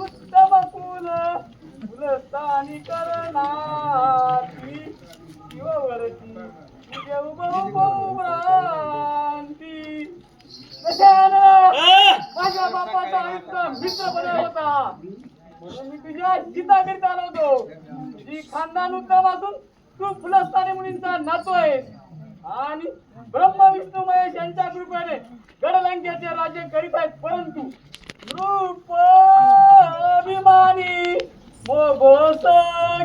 उत्तम कुल कुलस्थानी करणारी शिववरती बहुभ्रांती कशानं? अं? माझ्या बापाचा आयुष्य मित्र बनला होता. म्हणून मी तुझ्या हिताकरीत आलो होतो. जी खानदान उत्तम असून तू फुलस्थानी मुलींचा नातो आहेस आणि ब्रह्म विष्णू महेश यांच्या कृपेने गडलंक्याचे राज्य करीत आहेत. परंतु रूप अभिमानी मोगोस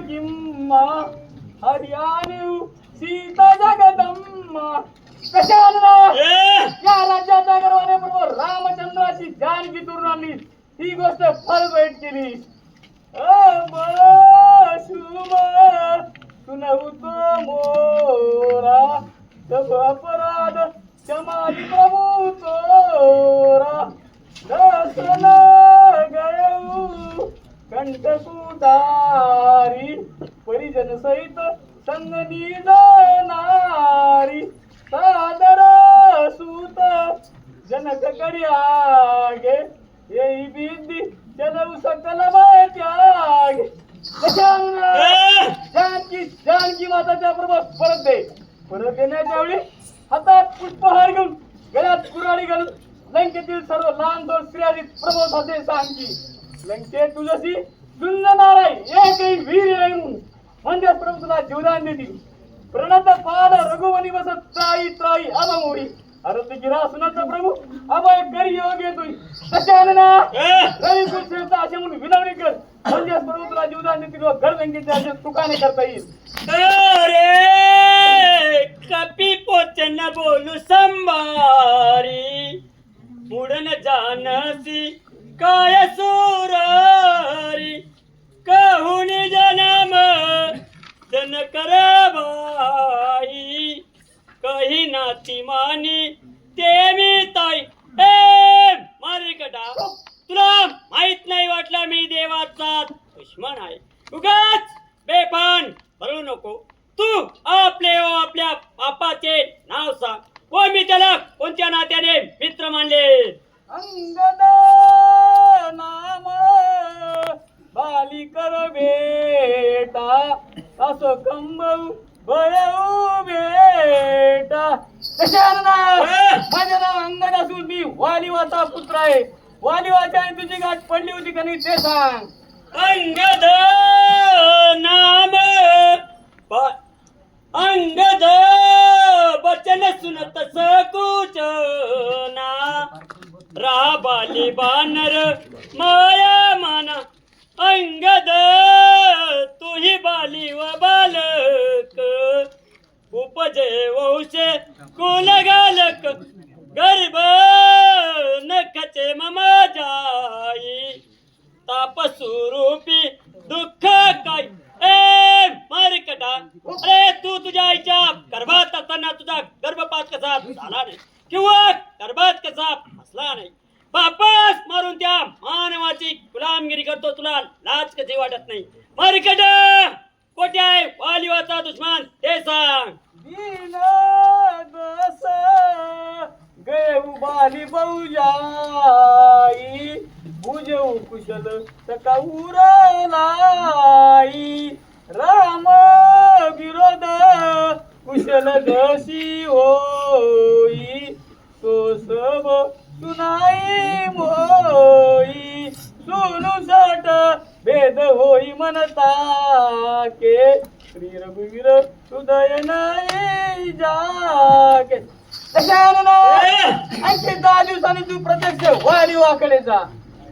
किम्मा हरियाणू सीता जगदम्मा कशाला अं? या राज्याच्या गर्वाने बरोबर रामचंद्राची जानकी दुरून आणली. ही गोष्ट फळ भेट केली. सुनवतो मोरा तब अपराध क्षमाली प्रभू तोरा. दर्शन गयऊ कंठकुटारी परिजन सहित संगनी जनक करियागे येई बिंदी चलऊ सकल त्यागे कशाला अं? जानकी जानकी माताच्या प्रभाव परत दे. परत देण्याच्या वेळी हातात पुष्पहार घेऊन गळ्यात कुराडी घालून लंकेतील सर्व लहान दोन स्त्रियाची प्रबोध असे सांगी लंके तुझशी झुंजणार आहे एकही वीर नाही म्हणजे प्रभू तुला जीवदान देतील. प्रणत पाद रघुवनी बसत त्राई त्राई अबमोरी अरती गिरा सुनत प्रभू. अभय करी योग येतोय कशाने ना? रवी कुलसेनचा असे म्हणून विनवणी कर. म्हणजे प्रभू तुला जीवदान देतील व गड बँकेचे असे तुकाने करता येईल. अरे! कपी पोचन बोलू संभारी. मुडन जानसी काय सुरारी. कहून जनम जन बाई. कही नाती मानी ते मी ताई ए मारकटा तुला माहीत नाही वाटला मी देवाचा दुश्मन आहे. उगाच बेपान भरू नको. तू आपले ओ आपल्या बापाचे नाव सांग. व मी त्याला कोणत्या नात्याने मित्र मानले? अंगद नाम बाली कर बेटा असं कम बळऊ बेटा कशाला नाव माझे नाव अंगद असून मी वालिवाचा पुत्र आहे वालिवाच्या आणि तुझी गाठ पडली ते सांग. अंगद नाम अंगद बचन सुनत रा राबाली बानर माया माना अंगद तुही बाली व बालक. उपजे वंशे कुल गालक गर्भ नखचे मम जाई तापस्वरूपी दुःख काय ए मारकटा अरे तू तुझ्या आईच्या गर्भात असताना तुझा गर्भपात कसा झाला नाही किंवा गर्भात कसा फसला नाही बापास मारून त्या मानवाची गुलामगिरी करतो तुला लाज कशी वाटत नाही मारकट कोठे आहे वालिवाचा दुश्मन ते सांग दीन दस बाली बहुजाई. बुजऊ कुशल सकाऊर लाई राम विरोध कुशल दशी होई. तो सब सुनाई मोई. सुनु सट भेद होई मनता के श्री रघुवीर हृदय नाही जाके. कशाने ना दिवसांनी तू प्रत्यक्ष वालिवाकडे जा.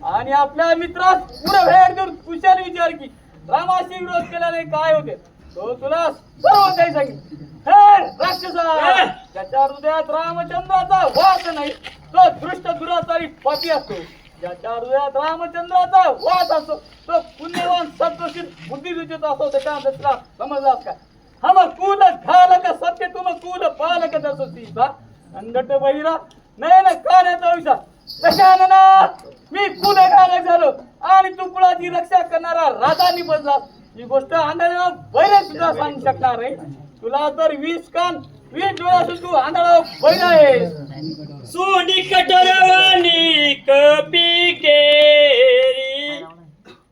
आणि आपल्या मित्रास पुढे भेट देऊन कुशल विचार की रामाशी विरोध केल्याने काय होते? तो तुला सर्व काही सांगेल. हे राक्षसा! त्याच्या हृदयात रामचंद्राचा वास नाही तो दृष्ट दुराचारी पापी असतो. ज्याच्या हृदयात रामचंद्राचा वास असतो तो पुण्यवान सत्वशील बुद्धिविचित असतो त्याच्यानंतर तुला समजलास का हम कूल घालक सत्य तुम कूल पालक दसो सीता अंगट बहिरा नयन कार्याचा विचार? दशानना मी गुन्हेगार झालो. आणि तू कुळाची रक्षा करणारा राजा निपजला ही गोष्ट आंधळा बैल सुद्धा सांगू शकणार नाही. तुला तर वीस कान वीस डोळा असून तू आंधळा बैल आहे सोनी कटरवानी कपी केरी.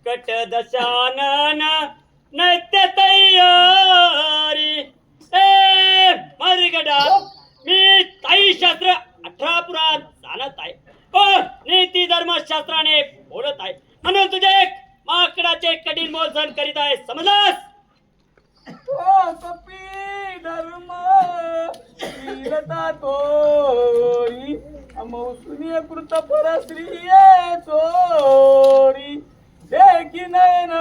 कट दशानन नैत्य तयारी. ए मरगडा मी ताई शास्त्र अठरा पुराण जाणत आहे. पण नीती धर्मशास्त्राने बोलत आहे? म्हणून तुझे एक माकडाचे कठीण मोजन करीत आहे समजलास? धर्म शीलता तोरी मौसुमी कृत परश्री चोरी. देखी नयन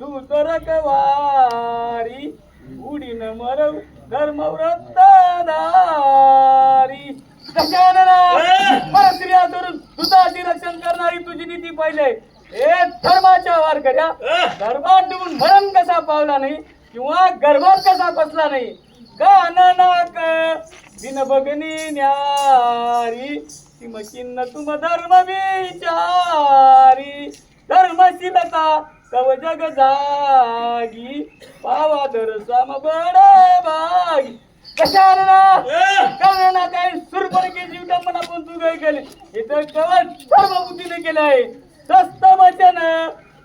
दूतर कवारी उडीन मरव धर्मव्रत दारी कशानना परस्त्री धरून दुधाची रक्षण करणारी तुझी नीती पाहिले. हे धर्माच्या वार कर्या गर्भात डुबून मरण कसा पावला नाही किंवा गर्भात कसा बसला नाही? गान नाक बिन बगनी न्यारी किंमत तुम धर्म विचारी. धर्मशीलता कव जग जागी पावा दर सम बड बागी कशाला? कळलं काही सुरपणकी जीवटंबना पण तू काही केली? इथं केवळ सर्व बुद्धीने केलं आहे. स्वस्त वचन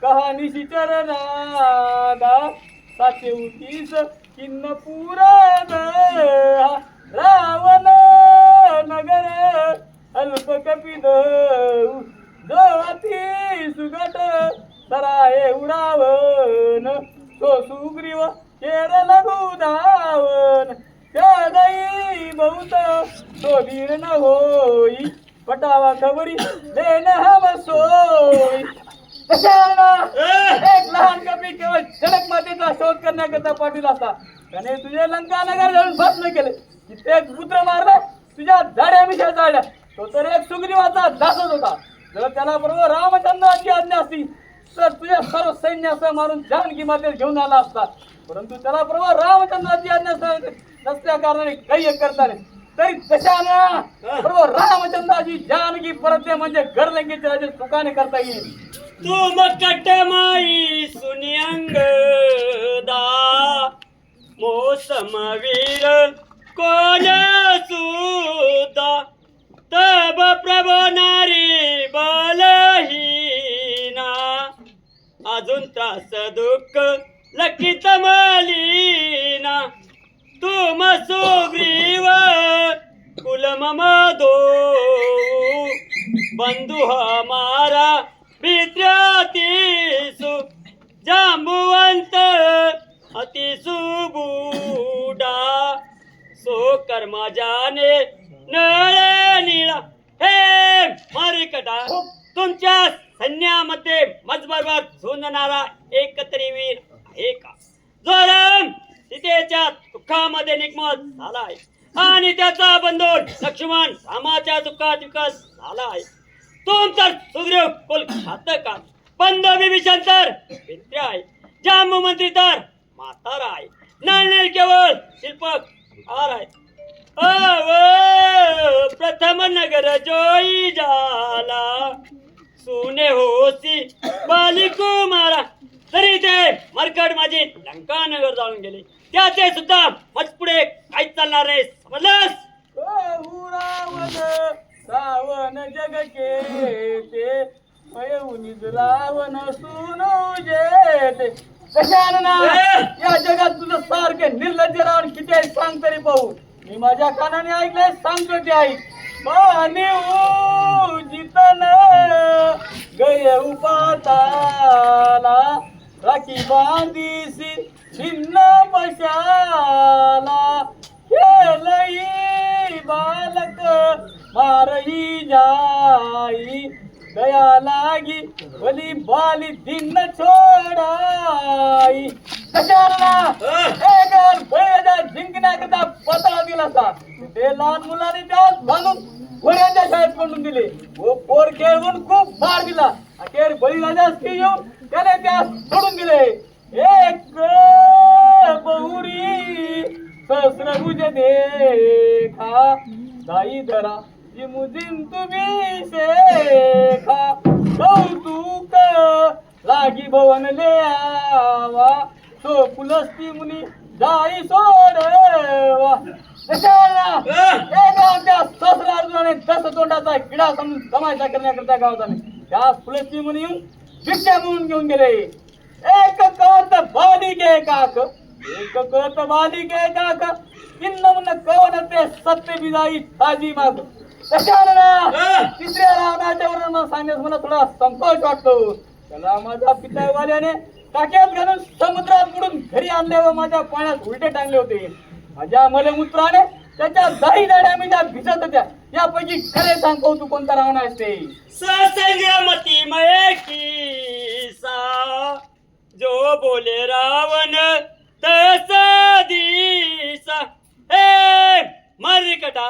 कहाणीशी चरणादा सातशे उतीस किन्न पुराण रावण नगर अल्प कपिद वीर न होई पटावा खबरी देन हम सोई. कशाला? एक लहान कपी केवळ जनक मातेचा शोध करण्याकरता पाठील असता. त्याने तुझे लंका नगर जाऊन भस्म केले. कित्येक पुत्र मारले तुझ्या झाड्या मिशा जाळल्या तो तर एक सुग्रीवाचा दासच होता. जर त्याला बरोबर रामचंद्राची आज्ञा असती तर तुझ्या सर्व सैन्यासह मारून जानकी मातेत घेऊन आला असता. परंतु त्याला बरोबर रामचंद्राची आज्ञा नसल्या कारणाने काही एक करता नाही तरी कशाला? बरोबर रामचंद्राची जानकी परतले म्हणजे गरलंगीचे राजे सुखाने करता येईल. तुम कटमाई सुनियंग दा मोसम वीर कोण सुदा. तब प्रभो नारी बलहीना. अजून त्रास दुःख लखित मलिना बंधु हमारा विद्यातीसु जांबुवंत अतिसु बूडा सो कर्मा जाने नळ निळा। हे मारिकटा तुमच्या सैन्यामध्ये मजबरवर झुंजणारा एकतरी वीर आहे का जो राम सीतेच्या दुःखामध्ये निगमत झाला आहे आणि त्याचा बंधून लक्ष्मण रामाच्या दुःखात विकास झाला आहे तुमचा सुग्रीव कुल घातक बंद विभीषण तर मित्र आहे जांबू मंत्री तर म्हातारा आहे नाही केवळ शिल्पक आर आहे अव प्रथम नगर जोई जाला. सुने होसी बाली तरी ते मरकड माझी लंका नगर गेले. त्याचे सुद्धा मजपुढे काहीच चालणार नाही. समजलंस? ओ रावण रावण जग केते मयूनिज रावण सुनो जेते. कशाला या जगात तुझं सारखे निर्लज्ज रावण किती आहे सांग तरी पाहू. मी माझ्या कानाने ऐकलंय सांगतो ते ऐक. पाणी जितन गय उपाताला राखी बांधीसी छिन्न पशाला. खेलई बालक मारही जाई दया लागी भली बाली दिन छोडाई. कशाला? एक जिंकण्याकरता पत्रा दिला असा ते लहान मुलांनी त्यात बांधून तोंडाचा किडा समजून समायचा करण्याकरता गावात त्या पुलस्ती मुनी येऊन भिक्षा म्हणून घेऊन गेले एक कत बालिके काक एक कत बालिके काक किन्नमुन कवन ते सत्य बिदाई ताजी माग कशाला तिसऱ्या रावणाच्या वरून मला सांगण्यास मला थोडा संकोच वाटतो त्याला माझ्या पितावाल्याने टाक्यात घालून समुद्रात बुडून घरी आणले व माझ्या पाण्यात उलटे टांगले होते. माझ्या मलमूत्राने त्याच्या दाही दाड्या मी ज्या भिजत होत्या यापैकी खरे सांगतो तू कोणता रावणा असते. ससंगमती मये सा जो बोले रावण तसा दिसा. हे मर्रिकटा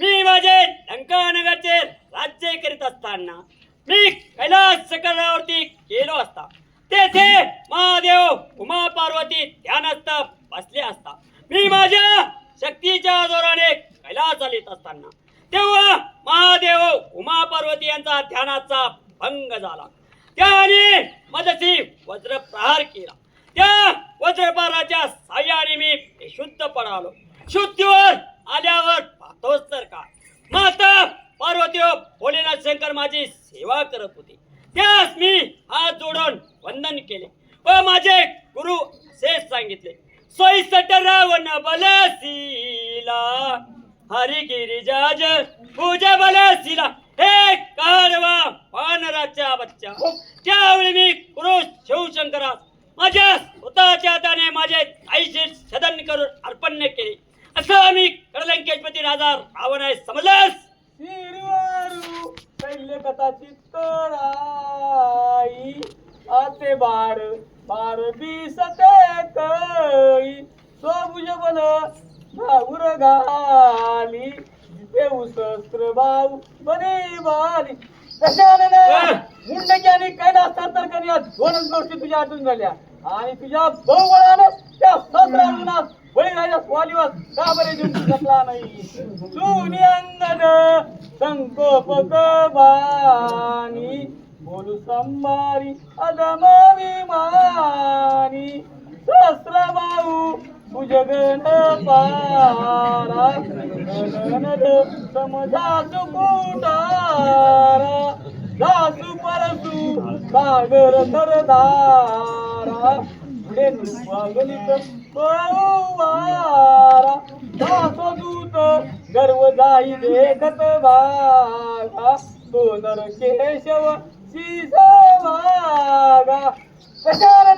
मी माझे लंकानगरचे राज्य करीत असताना मी कैलास शिखरावरती गेलो असता. तेथे महादेव उमा पार्वती ध्यानस्थ बसले असता मी माझ्या शक्तीच्या जोराने कैलास चालित असताना तेव्हा महादेव उमा पार्वती यांचा ध्यानाचा भंग झाला. त्याने मदती वज्र प्रहार केला. त्या वज्रप्रहाराच्या साह्याने मी शुद्ध पडालो. शुद्धीवर आल्यावर पाहतोच तर काय माता पार्वती भोलेनाथ शंकर माझी सेवा करत होती. त्यास मी हात जोडून वंदन केले. व माझे गुरु शेष सांगितले सोयीसट सटरावन बलसीला हरी गिरिजाज पूजा बलसीला हे कारवा वानराच्या बच्चा त्यावेळी मी गुरु शिवशंकरास माझ्या स्वतःच्या हाताने माझे आईचे सदन करून अर्पण केले. असं मी कडलंकेशपती राजा रावण आहे समजलंस शिरवारू पहिले कथा चित्तराई आते बार बार दिसते कळी. सोबुज बल भाऊर घाली. देऊ सहस्त्र भाऊ बने बाली. कशाने ना मुंडकी आणि कैलास तर या दोनच गोष्टी तुझ्या आठवून झाल्या. आणि तुझ्या बहुबळाने त्या सहस्रार्जुनास बळीराजा स्वालीवर का बरे देऊन शकला नाही. सुनी अंगद संकोप कबानी बोलू संभारी अदम विमानी सहस्र भाऊ भुजगन पारा गगनद समजा सुकुटारा दासु परसु सागर तरधारा पुढे वागलित पळवारा दासो दूत गर्व जाई देखत भागा तो नर केशव शिसवागा कशाला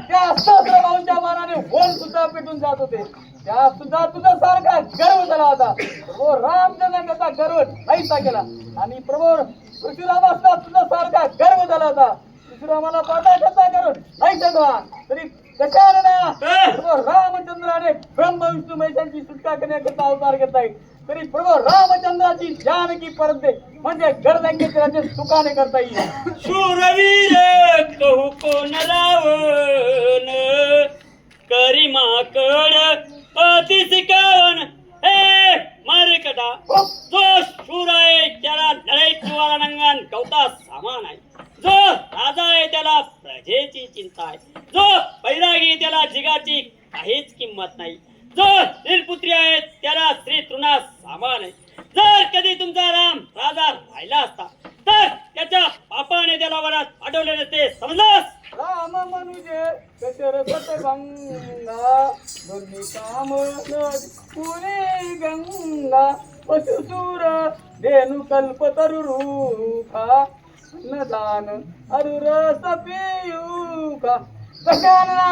त्या सहस्र भाऊंच्या मानाने वन सुद्धा पेटून जात होते त्या सुद्धा तुझा सारखा गर्व झाला होता प्रभू रामचंद्राचा गर्व नाहीसा केला आणि प्रभू पृथ्वीरामाचा तुझा सारखा गर्व झाला होता पृथ्वीरामाला पाटा कसा करून नाही तरी कशाला ना प्रभू रामचंद्राने ब्रह्म विष्णू महेशांची सुटका करण्याकरता अवतार घेताय तरी प्रभू रामचंद्राची जानकी परत म्हणजे गरजांचे राज्य सुखाने करता येईल. शूरवीर कहू कोण रावण? करी माकड अति शिकावण हे. मारेकटा जो शूर आहे त्याला लढाई किंवा रंगान गवता सामान आहे. जो राजा आहे त्याला प्रजेची चिंता आहे. जो बैरागी त्याला जिगाची काहीच किंमत नाही. जो निरपुत्री आहे त्याला स्त्री तृणा सामान आहे. जर कधी तुमचा राम राजा राहिला असता तर त्याच्या बापाने त्याला वनात पाठवले नसते. समजलास? राम मनुजे कशर सतगंगा दोन्ही काम पुणे गंगा पशुसूर धेनु कल्प नदान अरुर सपियुका कशाला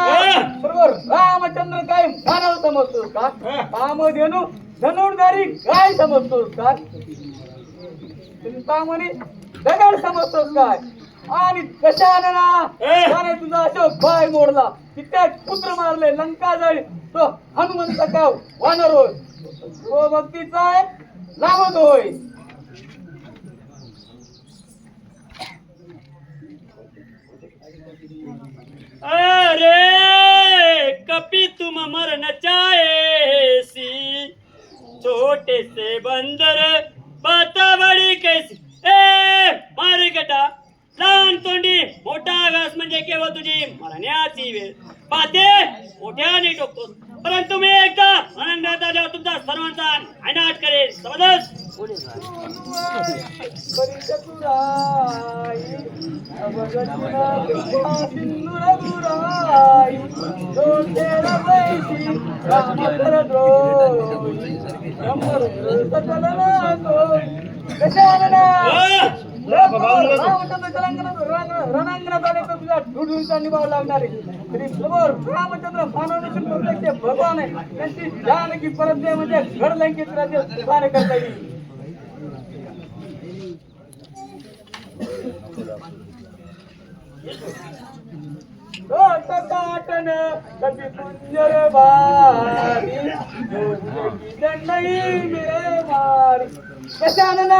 बरोबर रामचंद्र काय मानव समजतोस का? कामधेनु धनुर्धारी काय समजतोस का? चिंतामणी दगड समजतोस काय आणि कशाने ना त्याने तुझा अशोक बाय मोडला. कित्येक पुत्र मारले लंका जाळी तो हनुमंत काय वानर होय तो भक्तीचा आहे लाभत होय. अरे कपी तुम मरना चाहे सी छोटे से बंदर बातावाडी कैसी। ए मारे गटा लहान तोंडी मोठा आगास म्हणजे केवळ तुझी मरण्याची वेळ। पाते मोठ्याने टोकतो परंतु मी एकदा अनंतात आल्यावर तुमचा सर्वांचा नायनाट करेन. समजस रणांगणात आले तर तुझा ढुढुळीचा निभाव लागणार आहे रामचंद्र मानवनिष्ठ प्रत्यक्ष भगवान आहे. त्यांची जानकी म्हणजे घड लंकेत राज्य सुधार करता येईल. काटन कभी कुंजर बारी नाही मेरे मारी कशानना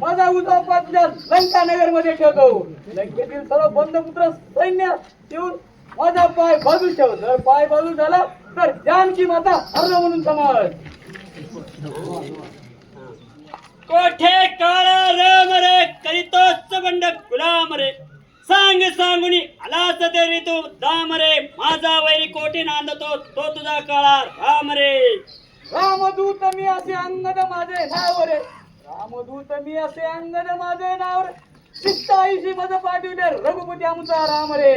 माझा तुझ्या लंका नगरमध्ये ठेवतो. लंकेतील सर्व बंधपुत्र सैन्य येऊन माझा पाय बाजू ठेव. जर पाय बाजू झाला तर जानकी माता हरण म्हणून समज. कोठे काळा राम रे? करीतोच बंड गुलाम रे. सांग सांगुनी आलाच तरी तू दाम रे. माझा वैरी कोठे नांदतो तो तुझा काळा राम रे. रामदूत मी असे अंगद माझे नाव रे. रामदूत मी असे अंगद माझे नाव रे. शिष्टाईशी मज पाठविले रघुपती आमचा राम रे.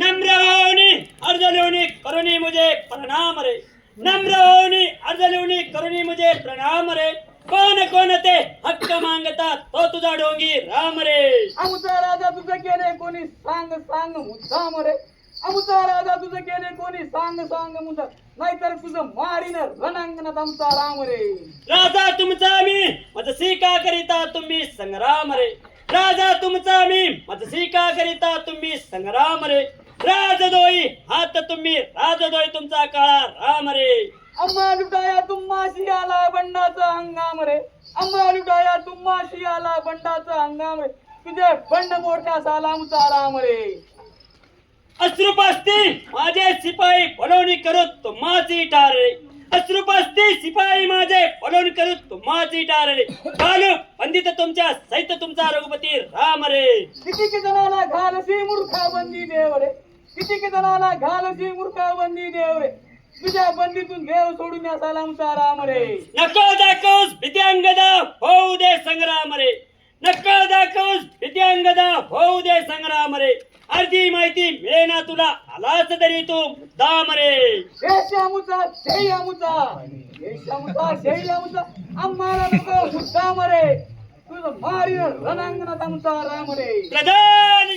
नम्र होनी अर्ज लिहुनी करुणी मुझे प्रणाम रे. नम्र होनी अर्ज लिहुनी करुणी मुझे प्रणाम रे. कोण कोण ते हक्क मागतात तो तुझा डोंगी राम रे. आमचा राजा तुझं केले कोणी सांग सांग मुद्दाम रे. आमचा राजा तुझं केले कोणी सांग सांग मुद्दाम. नाहीतर तुझं मारीन रणांगणात आमचा राम रे. राजा तुमचा मी मज सिका करिता तुम्ही संग्राम रे. राजा तुमचा मी. मज सिका करिता तुम्ही संग्राम रे राजदोई हात तुम्ही राजदोई तुमचा काळा राम रे अम्मा लुटाया तुम्हाशी आला बंडाचा हंगाम रे अम्मा लुटाया तुम्हाशी आला बंडाचा हंगाम रे तुझे बंड मोठ्या साला आमचा राम रे अश्रुपास्ती माझे सिपाई बोलवणी करत तुम्हाची टारे अश्रुपास्ती सिपाई माझे बोलवणी करत तुम्हाची टारे चालू पंडित तुमच्या सहित तुमचा रघुपती राम रे. किती कि जणाला घालसी मूर्खा बंदी देव रे? किती कि जणाला घालसी मूर्खा बंदी देव रे? तुझ्या बंदीतून देव सोडून असाला आमचा राम रे. नको दाखवूस भीत्यांगदा होऊ दे संग्राम रे. नको दाखवूस भीत्यांगदा होऊ दे संग्राम रे. अर्धी माहिती मिळेना तुला. आलाच तरी तू. दाम रे देश आमुचा जय आमुचा देश आमुचा जय आमुचा आम्हाला नको. मुद्दाम रे तुझं मारी रणांगणात आमचा राम रे. प्रधान